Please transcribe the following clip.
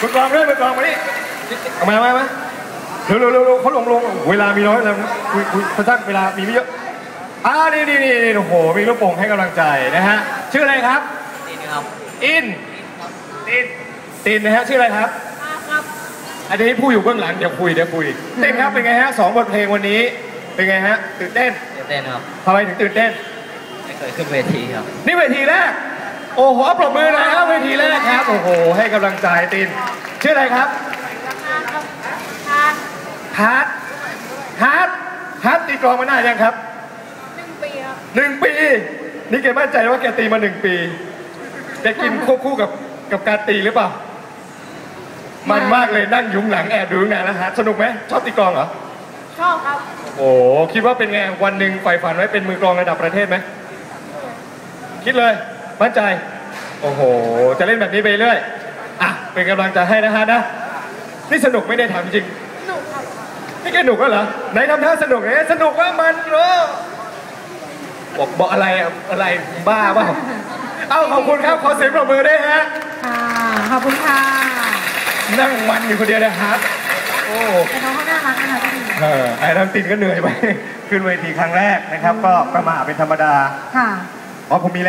มือกลองด้วยมือกลองมานี่เอามามามาเร็วเร็วเร็วเร็วเขาลงลงเวลามีน้อยแล้วคุยคุยท่านเวลามีไม่เยอะอ่านี่นี่นี่นี่โอ้โหมีลูกโป่งให้กำลังใจนะฮะชื่ออะไรครับนี่นะครับอินตินตินนะฮะชื่ออะไรครับครับอันนี้ผู้อยู่เบื้องหลังเดี๋ยวคุยเดี๋ยวคุยเต้นครับเป็นไงฮะสองบทเพลงวันนี้เป็นไงฮะตื่นเต้นตื่นเต้นครับทำไมถึงตื่นเต้นไม่เคยขึ้นเวทีครับนี่เวทีแรก โอ้โหปรบมือหน่อยครับเวทีแรกครับ โอ้โห ให้กำลังใจติน ชื่ออะไรครับครับทานฮาร์ดฮาร์ดฮาร์ดตีกลองมานานยังครับหนึ่งปีครับหนึ่งปี นี่แกมั่นใจว่าแกตีมาหนึ่งปีแกกินควบคู่กับกับการตีหรือเปล่า มันมากเลยนั่งยุงหลังแอบดูงานแล้วฮาร์ดสนุกไหมชอบตีกลองเหรอ ชอบครับ โอ้คิดว่าเป็นไงวันหนึ่งใฝ่ฝันไว้เป็นมือกลองระดับประเทศไหม คิดเลย มั่นใจ โอ้โห จะเล่นแบบนี้ไปเรื่อย อะ เป็นกำลังใจให้นะฮะนะ นี่สนุกไม่ได้ถามจริง หนุกครับนี่แกหนุกแล้วเหรอ ไหนทำท่าสนุกเนี่ยสนุกว่ามันเหรอบอกบอกอะไรอะอะไรบ้าเปล่าเอ้าขอบคุณครับ ขอเสียงปรบมือด้วยฮะ ค่ะขอบคุณค่ะนั่งมันอยู่คนเดียวนะฮะโอ้ แต่น้องเขาน่ารักนะคะพี่เออไอ้น้ำตินก็เหนื่อยไป ขึ้นเวทีครั้งแรกนะครับ ก็ประมาทเป็นธรรมดาค่ะ อ๋อผมมีแล้ว